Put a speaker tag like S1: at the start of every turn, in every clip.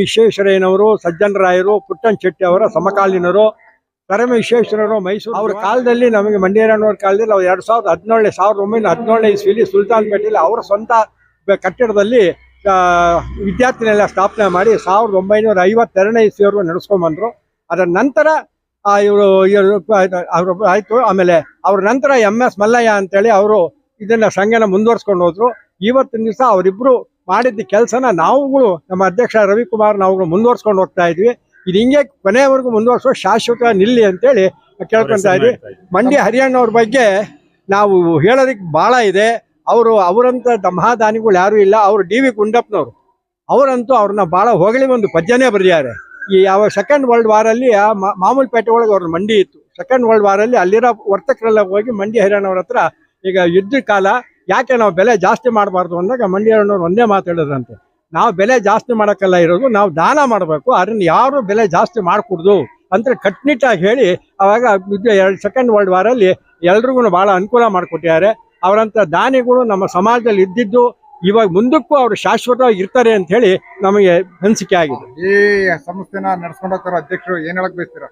S1: ವಿಶ್ವೇಶ್ವರಯ್ಯನವರು ಸಜ್ಜನರಾಯರು ಪುಟ್ಟನ್ ಶೆಟ್ಟಿ ಅವರ ಸಮಕಾಲೀನರು ಕರಮ ವಿಶ್ವೇಶ್ವರರು ಮೈಸೂರು ಅವ್ರ ಕಾಲದಲ್ಲಿ ನಮಗೆ ಮಂಡ್ಯರಣ್ಣವ್ರ ಕಾಲದಲ್ಲಿ ಅವ್ರು ಎರಡ್ ಸಾವಿರದ ಹದಿನೇಳನೇ ಸಾವಿರದ ಒಂಬೈನೂರ ಹದಿನೇಳನೇ ಇಸ್ವಿಲಿ ಸುಲ್ತಾನ್ಪೇಟೆಯಲ್ಲಿ ಅವರ ಸ್ವಂತ ಕಟ್ಟಡದಲ್ಲಿ ವಿದ್ಯಾರ್ಥಿನೆಲ್ಲ ಸ್ಥಾಪನೆ ಮಾಡಿ ಸಾವಿರದ ಒಂಬೈನೂರ ಐವತ್ತೆರಡನೇ ಇಸ್ವಿವರೆಗೂ ನಡೆಸ್ಕೊಂಡ್ಬಂದ್ರು ಅದರ ನಂತರ ಇವರು ಅವರು ಆಯಿತು. ಆಮೇಲೆ ಅವ್ರ ನಂತರ ಎಂ ಎಸ್ ಮಲ್ಲಯ್ಯ ಅಂತೇಳಿ ಅವರು ಇದನ್ನ ಸಂಘನ ಮುಂದುವರ್ಸ್ಕೊಂಡು ಹೋದ್ರು. ಇವತ್ತಿನ ದಿವಸ ಅವರಿಬ್ರು ಮಾಡಿದ್ದ ಕೆಲಸನ ನಾವುಗಳು ನಮ್ಮ ಅಧ್ಯಕ್ಷ ರವಿಕುಮಾರ್ ನಾವುಗಳು ಮುಂದುವರ್ಸ್ಕೊಂಡು ಹೋಗ್ತಾ ಇದ್ವಿ. ಇದು ಹಿಂಗೆ ಕೊನೆಯವರೆಗೂ ಮುಂದುವರ್ಸೋ ಶಾಶ್ವತ ನಿಲ್ಲಿ ಅಂತೇಳಿ ಕೇಳ್ಕೊಂತ ಇದ್ವಿ. ಮಂಡ್ಯ ಹರಿಯಾಣ ಅವ್ರ ಬಗ್ಗೆ ನಾವು ಹೇಳೋದಕ್ಕೆ ಬಹಳ ಇದೆ. ಅವರು ಅವರಂತ ಮಹಾದಾನಿಗಳು ಯಾರು ಇಲ್ಲ. ಅವರು ಡಿ ವಿ ಗುಂಡಪ್ಪನವರು ಅವರಂತೂ ಅವ್ರನ್ನ ಬಹಳ ಹೊಗಳಿ ಒಂದು ಪದ್ಯನೇ ಬರೆಯಾರೆ ಈ ಯಾವ ಸೆಕೆಂಡ್ ವರ್ಲ್ಡ್ ವಾರಲ್ಲಿ ಆ ಮಾಮೂಲಿ ಪೇಟೆ ಒಳಗೆ ಅವ್ರ ಮಂಡಿ ಇತ್ತು. ಸೆಕೆಂಡ್ ವರ್ಲ್ಡ್ ವಾರಲ್ಲಿ ಅಲ್ಲಿರೋ ವರ್ತಕರೆಲ್ಲ ಹೋಗಿ ಮಂಡಿ ಹರಿಯಾಣವ್ರ ಹತ್ರ ಈಗ ಯುದ್ಧ ಕಾಲ ಯಾಕೆ ನಾವು ಬೆಲೆ ಜಾಸ್ತಿ ಮಾಡಬಾರ್ದು ಅಂದಾಗ ಮಂಡ್ಯ ಹರಿಯಾಣವ್ರು ಒಂದೇ ಮಾತಾಡೋದಂತೆ ನಾವು ಬೆಲೆ ಜಾಸ್ತಿ ಮಾಡೋಕ್ಕೆಲ್ಲ ಇರೋದು, ನಾವು ದಾನ ಮಾಡಬೇಕು, ಅದನ್ನು ಯಾರು ಬೆಲೆ ಜಾಸ್ತಿ ಮಾಡಕೂಡ್ದು ಅಂತ ಕಟ್ನಿಟ್ಟಾಗಿ ಹೇಳಿ ಅವಾಗ ಎರಡು ಸೆಕೆಂಡ್ ವರ್ಲ್ಡ್ ವಾರಲ್ಲಿ ಎಲ್ರಿಗೂ ಬಹಳ ಅನುಕೂಲ ಮಾಡಿಕೊಟ್ಟಿದ್ದಾರೆ. ಅವರಂತ ದಾನಿಗಳು ನಮ್ಮ ಸಮಾಜದಲ್ಲಿ ಇದ್ದಿದ್ದು ಇವಾಗ ಮುಂದಕ್ಕೂ ಅವರು ಶಾಶ್ವತವಾಗಿ ಇರ್ತಾರೆ ಅಂತ ಹೇಳಿ ನಮಗೆ ಅನಿಸಿಕೆ ಆಗಿದೆ.
S2: ಈ ಸಂಸ್ಥೆನ ನಡ್ಸ್ಕೊಂಡು ಅಧ್ಯಕ್ಷರು ಏನು ಹೇಳಕ್ ಬಯಸ್ತೀರಾ?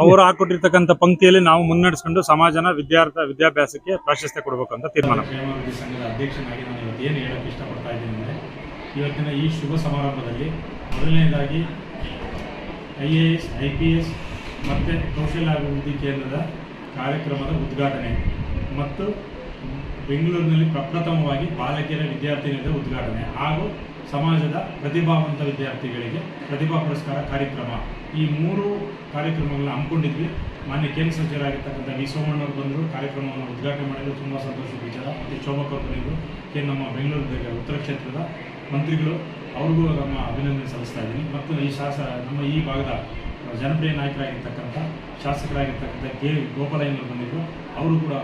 S3: ಅವರು ಹಾಕೊಟ್ಟಿರ್ತಕ್ಕಂಥ ಪಂಕ್ತಿಯಲ್ಲಿ ನಾವು ಮುನ್ನಡೆಸ್ಕೊಂಡು ಸಮಾಜನ ವಿದ್ಯಾರ್ಥ ವಿದ್ಯಾಭ್ಯಾಸಕ್ಕೆ ಪ್ರಾಶಸ್ತ್ಯ ಕೊಡಬೇಕು ಅಂತ ತೀರ್ಮಾನ
S4: ಸಂಘದ ಅಧ್ಯಕ್ಷನಾಗಿ ನಾನು ಇವತ್ತು ಏನು ಹೇಳಕ್ಕೆ ಇಷ್ಟಪಡ್ತಾ ಇದ್ದೀನಿ ಅಂದರೆ ಇವತ್ತಿನ ಈ ಶುಭ ಸಮಾರಂಭದಲ್ಲಿ ಮೊದಲನೇದಾಗಿ I A S I P S ಮತ್ತು ಕೌಶಲ್ಯಾಭಿವೃದ್ಧಿ ಕೇಂದ್ರದ ಕಾರ್ಯಕ್ರಮದ ಉದ್ಘಾಟನೆ ಮತ್ತು ಬೆಂಗಳೂರಿನಲ್ಲಿ ಪ್ರಪ್ರಥಮವಾಗಿ ಬಾಲಕಿಯರ ವಿದ್ಯಾರ್ಥಿನಿಯರ ಉದ್ಘಾಟನೆ ಹಾಗೂ ಸಮಾಜದ ಪ್ರತಿಭಾವಂತ ವಿದ್ಯಾರ್ಥಿಗಳಿಗೆ ಪ್ರತಿಭಾ ಪುರಸ್ಕಾರ ಕಾರ್ಯಕ್ರಮ. ಈ ಮೂರು ಕಾರ್ಯಕ್ರಮಗಳನ್ನ ಹಮ್ಮಿಕೊಂಡಿದ್ವಿ. ಮಾನ್ಯ ಕೇಂದ್ರ ಸಚಿವರಾಗಿರ್ತಕ್ಕಂಥ ವಿ ಸೋಮಣ್ಣವರು ಬಂದರು. ಕಾರ್ಯಕ್ರಮವನ್ನು ಉದ್ಘಾಟನೆ ಮಾಡಲು ತುಂಬ ಸಂತೋಷದ ವಿಚಾರ. ಮತ್ತು ಶೋಭಾ ಬಂದಿದ್ದರು ಕೆ ನಮ್ಮ ಬೆಂಗಳೂರು ಉತ್ತರ ಕ್ಷೇತ್ರದ ಮಂತ್ರಿಗಳು. ಅವ್ರಿಗೂ ನಮ್ಮ ಅಭಿನಂದನೆ ಸಲ್ಲಿಸ್ತಾ ಇದ್ದೀನಿ. ಮತ್ತು ಈ ಶಾಸ, ನಮ್ಮ ಈ ಭಾಗದ ಜನಪ್ರಿಯ ನಾಯಕರಾಗಿರ್ತಕ್ಕಂಥ ಶಾಸಕರಾಗಿರ್ತಕ್ಕಂಥ ಕೆ ಗೋಪಾಲಯ್ಯನವರು ಬಂದಿದ್ದರು ಅವರು ಕೂಡ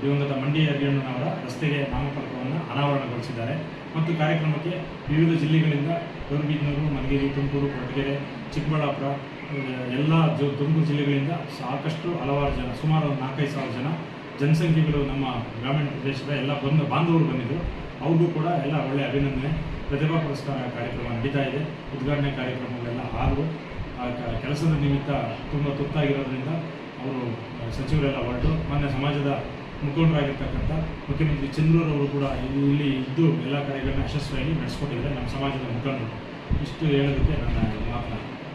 S4: ದಿವಂಗತ ಮಂಡಿ ಯರ್ಗಣ್ಣನವರ ರಸ್ತೆಗೆ ನಾಮಫಲಕವನ್ನು ಅನಾವರಣಗೊಳಿಸಿದ್ದಾರೆ. ಮತ್ತು ಕಾರ್ಯಕ್ರಮಕ್ಕೆ ವಿವಿಧ ಜಿಲ್ಲೆಗಳಿಂದ ಗೌರಿಬಿದನೂರು ಮಲಗಿರಿ, ತುಮಕೂರು, ಕೊರಟಗೆರೆ, ಚಿಕ್ಕಬಳ್ಳಾಪುರ, ಎಲ್ಲ ಜ, ತುಮಕೂರು ಜಿಲ್ಲೆಗಳಿಂದ ಸಾಕಷ್ಟು ಹಲವಾರು ಜನ, ಸುಮಾರು ನಾಲ್ಕೈದು ಸಾವಿರ ಜನ ಜನಸಂಖ್ಯೆಗಳು ನಮ್ಮ ಗ್ರಾಮೀಣ ಪ್ರದೇಶದ ಎಲ್ಲ ಬಂದು ಬಾಂಧವರು ಬಂದಿದ್ದರು ಅವ್ರಿಗೂ ಕೂಡ ಎಲ್ಲ ಒಳ್ಳೆಯ ಅಭಿನಂದನೆ. ಪ್ರತಿಭಾ ಪುರಸ್ಕಾರ ಕಾರ್ಯಕ್ರಮ ನಡೀತಾ ಇದೆ. ಉದ್ಘಾಟನೆ ಕಾರ್ಯಕ್ರಮಗಳೆಲ್ಲ ಆರು ಕೆಲಸದ ನಿಮಿತ್ತ ತುಂಬ ತುರ್ತಾಗಿರೋದ್ರಿಂದ ಅವರು ಸಚಿವರೆಲ್ಲ ಹೊರಟು. ಮೊನ್ನೆ ಸಮಾಜದ ಮುಖಂಡರಾಗಿರ್ತಕ್ಕಂಥ ಮುಖ್ಯಮಂತ್ರಿ ಚಂದ್ರೂರ್ ಅವರು ಕೂಡ ಇಲ್ಲಿ ಇದ್ದು ಎಲ್ಲ ಕಾರ್ಯಗಳನ್ನ ಯಶಸ್ವಿಯಾಗಿ ನಡೆಸ್ಕೊಟ್ಟಿದ್ದಾರೆ ನಮ್ಮ ಸಮಾಜದ ಮುಖಂಡರು. ಇಷ್ಟು ಹೇಳೋದಕ್ಕೆ ನನ್ನ ಮಾತನಾಡ್ತೀನಿ